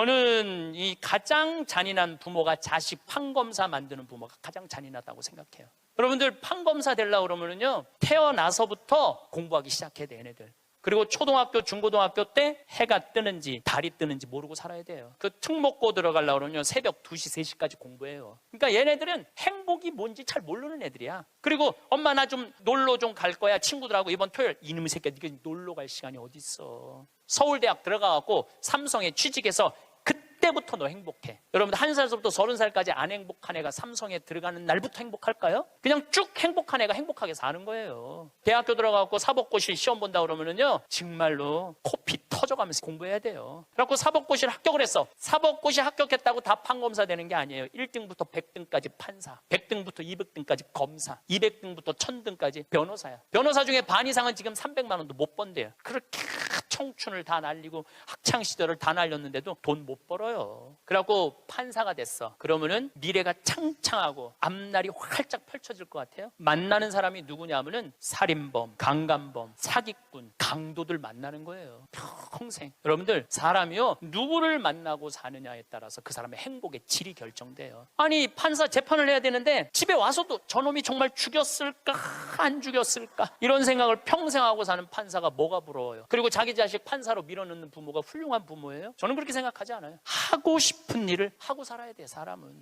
저는 이 가장 잔인한 부모가 자식 판검사 만드는 부모가 가장 잔인하다고 생각해요. 여러분들 판검사 되려고 그러면은요, 태어나서부터 공부하기 시작해야 돼, 얘네들. 그리고 초등학교, 중고등학교 때 해가 뜨는지 달이 뜨는지 모르고 살아야 돼요. 그 특목고 들어가려고 그러면 새벽 2시, 3시까지 공부해요. 그러니까 얘네들은 행복이 뭔지 잘 모르는 애들이야. 그리고 엄마 나 좀 놀러 좀 갈 거야. 친구들하고 이번 토요일 이놈의 새끼야. 네가 놀러 갈 시간이 어디 있어. 서울대학 들어가갖고 삼성에 취직해서 그때부터 너 행복해. 여러분들 한 살서부터 서른 살까지 안 행복한 애가 삼성에 들어가는 날부터 행복할까요? 그냥 쭉 행복한 애가 행복하게 사는 거예요. 대학교 들어가고 사법고시 시험 본다 그러면은요, 정말로 코피 터져가면서 공부해야 돼요. 그래갖고 사법고시를 합격을 했어. 사법고시 합격했다고 다 판검사 되는 게 아니에요. 1등부터 100등까지 판사, 100등부터 200등까지 검사, 200등부터 1000등까지 변호사야. 변호사 중에 반 이상은 지금 300만 원도 못 번대요. 그렇게 청춘을 다 날리고 학창 시절을 다 날렸는데도 돈 못 벌어요. 그래갖고 판사가 됐어. 그러면은 미래가 창창하고 앞날이 활짝 펼쳐질 것 같아요. 만나는 사람이 누구냐면은 살인범, 강간범, 사기꾼, 강도들 만나는 거예요. 평생. 여러분들 사람이요 누구를 만나고 사느냐에 따라서 그 사람의 행복의 질이 결정돼요. 아니 판사 재판을 해야 되는데 집에 와서도 저놈이 정말 죽였을까 안 죽였을까 이런 생각을 평생 하고 사는 판사가 뭐가 부러워요. 그리고 자기 자식 판사로 밀어넣는 부모가 훌륭한 부모예요. 저는 그렇게 생각하지 않아요. 하고 싶은 일을 하고 살아야 돼 사람은.